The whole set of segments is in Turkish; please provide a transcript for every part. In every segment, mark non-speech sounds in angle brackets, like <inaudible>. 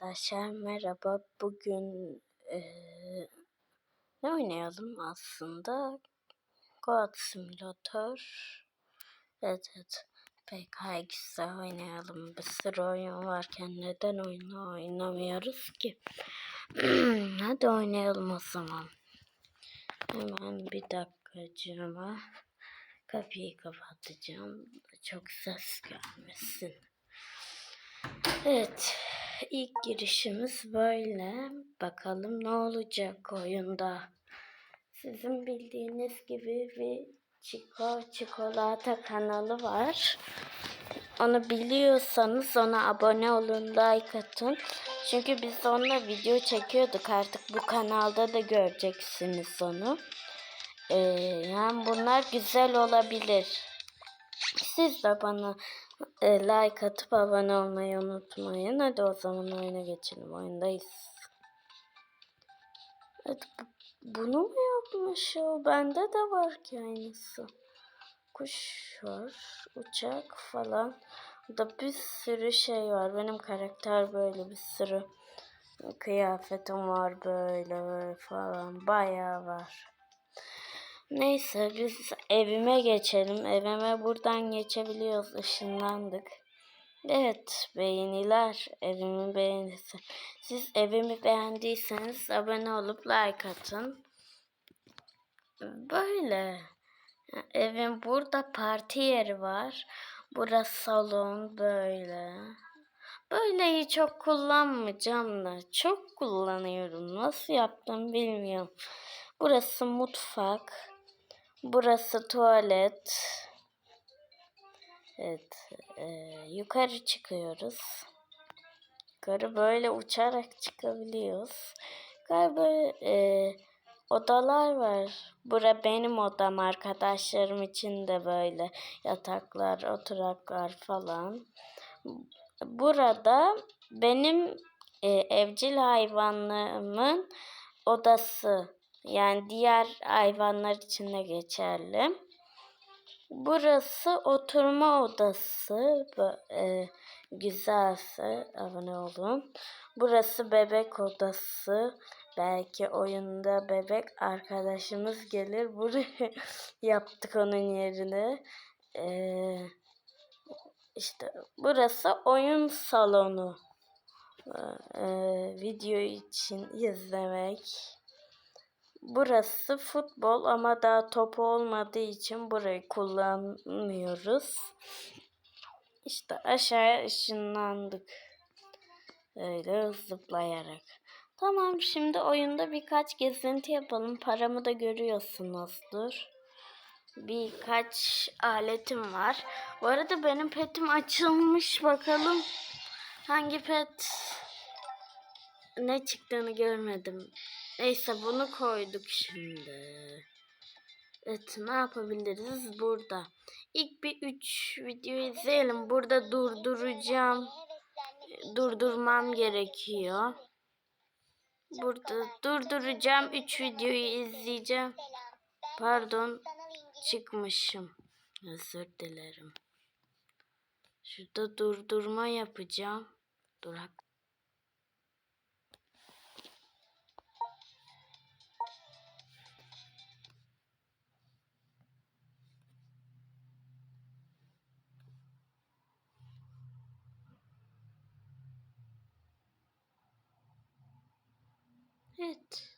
Arkadaşlar merhaba. Bugün eee, ne oynayalım aslında? God Simulator. Evet evet. PKX'de oynayalım. Bir sürü oyun varken neden oyunu oynamıyoruz ki? <clears throat> Hadi oynayalım o zaman. Hemen bir dakikacığıma kapıyı kapatacağım. Çok ses gelmesin. Evet. ilk girişimiz böyle. Bakalım ne olacak oyunda. Sizin bildiğiniz gibi bir Chico Çikolata kanalı var. Onu biliyorsanız ona abone olun, like atın. Çünkü biz onunla video çekiyorduk. Artık bu kanalda da göreceksiniz onu. Ee, yani bunlar güzel olabilir. Siz de bana e, like atıp abone olmayı unutmayın. Hadi o zaman oyuna geçelim. Oyundayız. Evet, bu- bunu mu yapmış o? Bende de var ki aynısı. Kuş var, uçak falan. Burada bir sürü şey var. Benim karakter böyle bir sürü kıyafetim var böyle böyle falan. Bayağı var. Neyse biz evime geçelim. Evime buradan geçebiliyoruz. Işınlandık. Evet beğeniler. Evimi beğenirse. Siz evimi beğendiyseniz abone olup like atın. Böyle. Evin burada parti yeri var. Burası salon böyle. Böyleyi çok kullanmayacağım da çok kullanıyorum. Nasıl yaptım bilmiyorum. Burası mutfak. Burası tuvalet. Evet. e, yukarı çıkıyoruz. Yukarı böyle uçarak çıkabiliyoruz. Galiba e, odalar var. Bura benim odam. Arkadaşlarım için de böyle yataklar, oturaklar falan. Burada benim e, evcil hayvanlarımın odası. Yani diğer hayvanlar için de geçerli. Burası oturma odası. E, güzelse abone olun. Burası bebek odası. Belki oyunda bebek arkadaşımız gelir. <laughs> Burayı yaptık onun yerine. Ee, işte burası oyun salonu. Ee, video için izlemek. Burası futbol ama daha topu olmadığı için burayı kullanmıyoruz. İşte aşağıya ışınlandık. Öyle zıplayarak. Tamam şimdi oyunda birkaç gezinti yapalım. Paramı da görüyorsunuzdur. Birkaç aletim var. Bu arada benim petim açılmış. Bakalım hangi pet ne çıktığını görmedim. Neyse bunu koyduk şimdi. Evet ne yapabiliriz burada? İlk bir 3 video izleyelim. Burada durduracağım. Durdurmam gerekiyor. Burada durduracağım. 3 videoyu izleyeceğim. Pardon çıkmışım. Özür dilerim. Şurada durdurma yapacağım. Durak. Evet.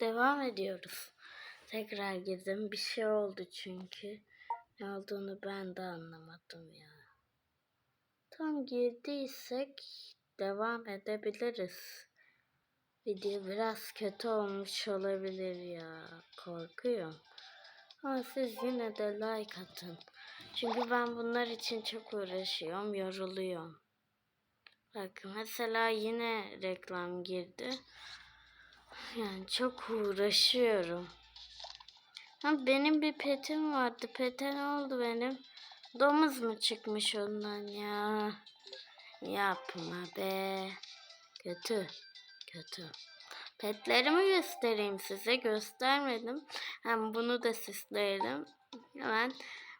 Devam ediyoruz. Tekrar girdim. Bir şey oldu çünkü. Ne olduğunu ben de anlamadım ya. Tam girdiysek devam edebiliriz. Video biraz kötü olmuş olabilir ya. Korkuyorum. Ama siz yine de like atın. Çünkü ben bunlar için çok uğraşıyorum, yoruluyorum. Bakın mesela yine reklam girdi. Yani çok uğraşıyorum. Ha, benim bir petim vardı. Pete ne oldu benim? Domuz mu çıkmış ondan ya? Yapma be. Kötü. Kötü. Petlerimi göstereyim size. Göstermedim. Hem bunu da süsleyelim. Hemen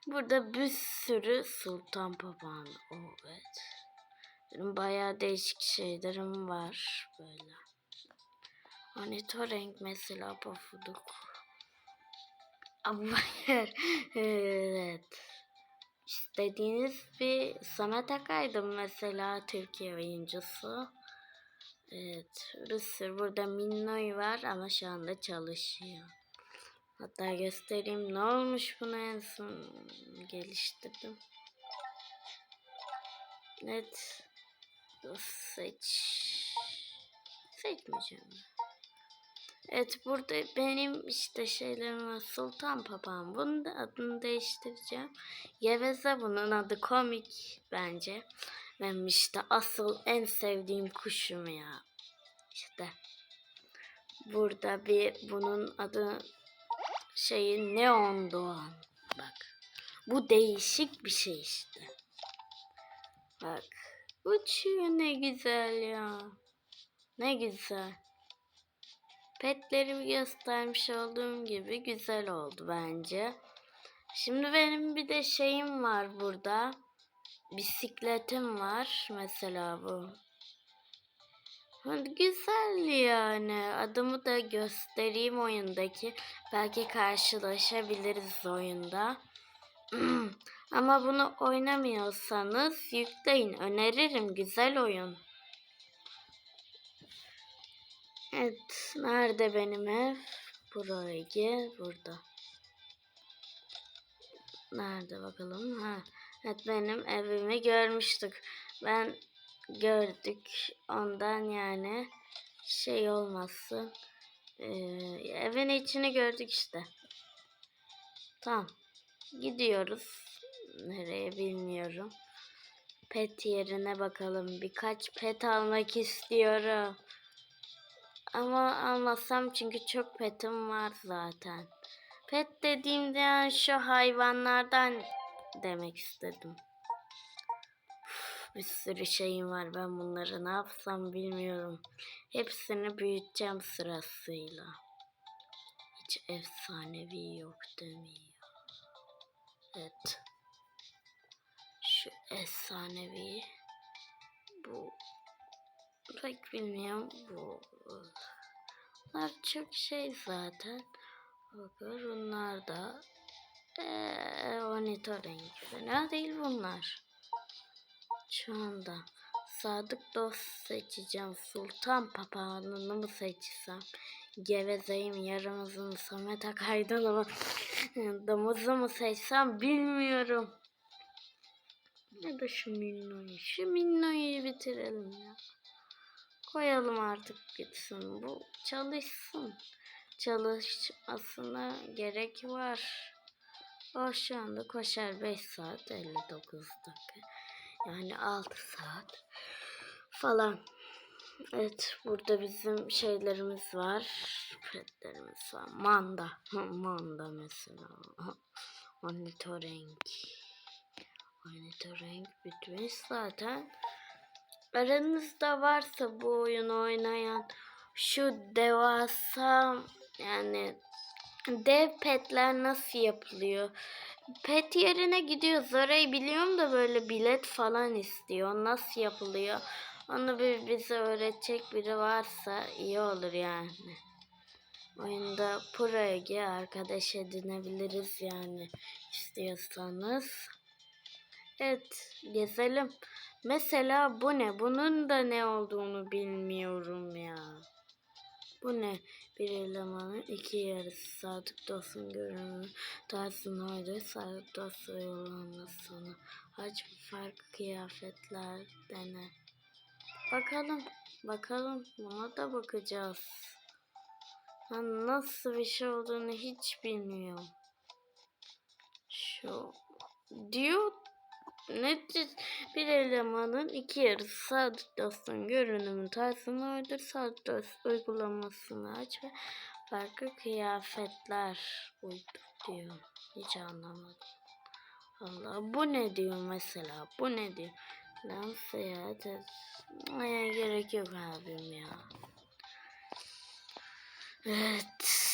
burada bir sürü sultan papağanı. Oh, evet. Benim bayağı değişik şeylerim var böyle. Monitoring mesela pofuduk. Ama <laughs> evet. İstediğiniz bir Samet Akay'dım mesela Türkiye oyuncusu. Evet. Rusya burada Minnoy var ama şu anda çalışıyor. Hatta göstereyim ne olmuş bunu en son geliştirdim. Evet. Seç. Seçmeyeceğim. Evet burada benim işte şeylerim var. Sultan Papağan. Bunun da adını değiştireceğim. Geveze bunun adı komik bence. Benim işte asıl en sevdiğim kuşum ya. İşte. Burada bir bunun adı şeyi Neon Doğan. Bak. Bu değişik bir şey işte. Bak. Uçuyor ne güzel ya. Ne güzel. Petlerimi göstermiş olduğum gibi güzel oldu bence. Şimdi benim bir de şeyim var burada. Bisikletim var mesela bu. Güzel yani. Adımı da göstereyim oyundaki. Belki karşılaşabiliriz oyunda. <clears throat> Ama bunu oynamıyorsanız yükleyin. Öneririm. Güzel oyun. Evet. Nerede benim ev? Burayı. Burada. Nerede bakalım? Ha. Evet benim evimi görmüştük. Ben gördük. Ondan yani şey olmasın. Ee, evin içini gördük işte. Tamam. Gidiyoruz. Nereye bilmiyorum. Pet yerine bakalım. Birkaç pet almak istiyorum. Ama almasam çünkü çok petim var zaten. Pet dediğimde yani şu hayvanlardan demek istedim. Bir sürü şeyim var. Ben bunları ne yapsam bilmiyorum. Hepsini büyüteceğim sırasıyla. Hiç efsanevi yok demiyor. Evet. Şu efsanevi. Bu. Pek bilmiyorum. Bu. Bunlar çok şey zaten. Bakın bunlar da. Eee, monitoring. Fena değil bunlar. Şu anda sadık dost seçeceğim. Sultan papağanını mı seçsem? Gevezeyim yarımızın Samet Akay'dan <laughs> ama domuzu mu seçsem bilmiyorum. Ya da şu minnoyu. Şu minnoyu bitirelim ya. Koyalım artık gitsin. Bu çalışsın. Çalışmasına gerek var. O şu anda koşar 5 saat 59 dakika. Yani 6 saat falan. Evet burada bizim şeylerimiz var. Petlerimiz var. Manda. <laughs> Manda mesela. Monitoring. Monitoring bitmiş zaten. Aranızda varsa bu oyunu oynayan şu devasa yani dev petler nasıl yapılıyor? Pet yerine gidiyoruz. Orayı biliyorum da böyle bilet falan istiyor. Nasıl yapılıyor? Onu bir bize öğretecek biri varsa iyi olur yani. Oyunda Pro'ya arkadaş edinebiliriz yani istiyorsanız. Evet gezelim. Mesela bu ne? Bunun da ne olduğunu bilmiyorum ya. Bu ne? Bir elemanın iki yarısı sadık dostun görünümü tarzın oydu. Sadık dost uygulanmasını. Aç farklı kıyafetler dene. Bakalım. Bakalım. Buna da bakacağız. Ben nasıl bir şey olduğunu hiç bilmiyorum. Şu diyor Nedir? Bir elemanın iki yarısı sadık dostun görünümü tarzını oydur. Sadık dost uygulamasını aç ve farklı kıyafetler uydur diyor. Hiç anlamadım. Allah bu ne diyor mesela? Bu ne diyor? Lan seyahat etmeye gerek yok abim ya. Evet.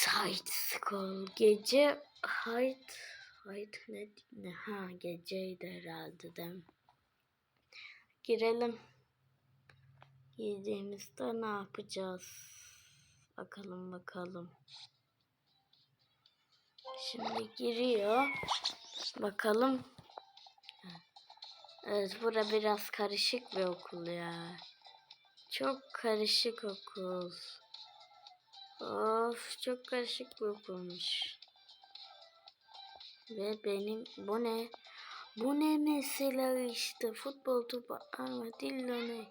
Hide School. Gece Hide Hayır ne, ne ha geceydi herhalde değil mi? Girelim. Yediğimizde ne yapacağız? Bakalım bakalım. Şimdi giriyor. Bakalım. Evet bura biraz karışık bir okul ya. Çok karışık okul. Of çok karışık bir okulmuş. Ve benim bu ne? Bu ne mesela işte futbol topu armadillo ne?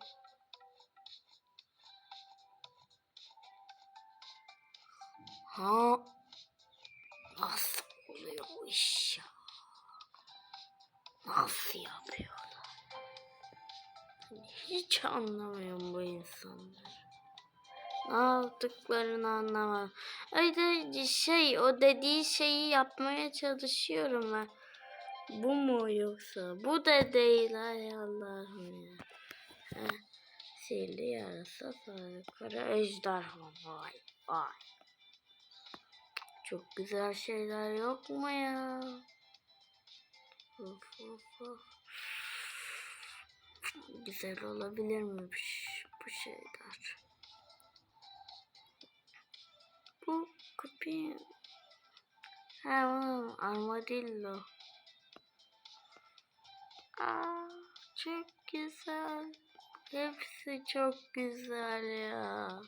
Ha nasıl oluyor bu iş ya? Nasıl yapıyorlar? Hiç anlamıyorum bu insanları. Ne yaptıklarını anlamam. Öyle şey o dediği şeyi yapmaya çalışıyorum ben. Bu mu yoksa? Bu da değil ay Allah'ım ya. Heh. Sihirli yarasa sarı kara ejderha vay vay. Çok güzel şeyler yok mu ya? Of of of. Güzel olabilirmiş bu şeyler. Bu kapı. Ha oğlum armadillo. Aa, çok güzel. Hepsi çok güzel ya.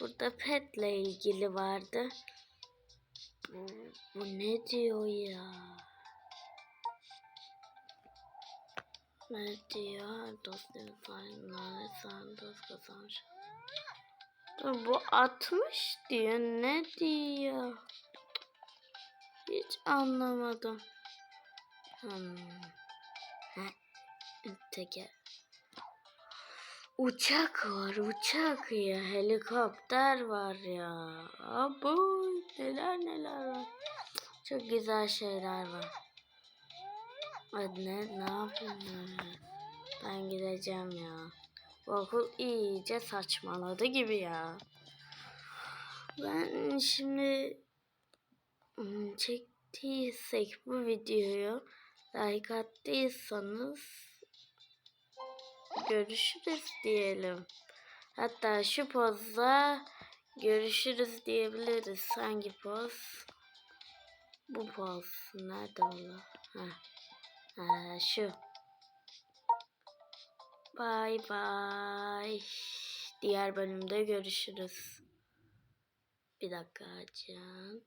Burada petle ilgili vardı. Bu, bu ne diyor ya? Ne diyor? Dostum lanet sen dost kazanmış. Bu 60 diyor. Ne diyor? Hiç anlamadım. Hmm. Teker. Uçak var, uçak ya. Helikopter var ya. Abo, neler neler var. Çok güzel şeyler var. Hadi ne, ne yapayım ben? Ben gideceğim ya. Bu okul iyice saçmaladı gibi ya. Ben şimdi hmm, çektiysek bu videoyu like attıysanız görüşürüz diyelim. Hatta şu pozda görüşürüz diyebiliriz. Hangi poz? Bu poz. Nerede ola? Ha. ha şu. Bye bye. Diğer bölümde görüşürüz. Bir dakika can.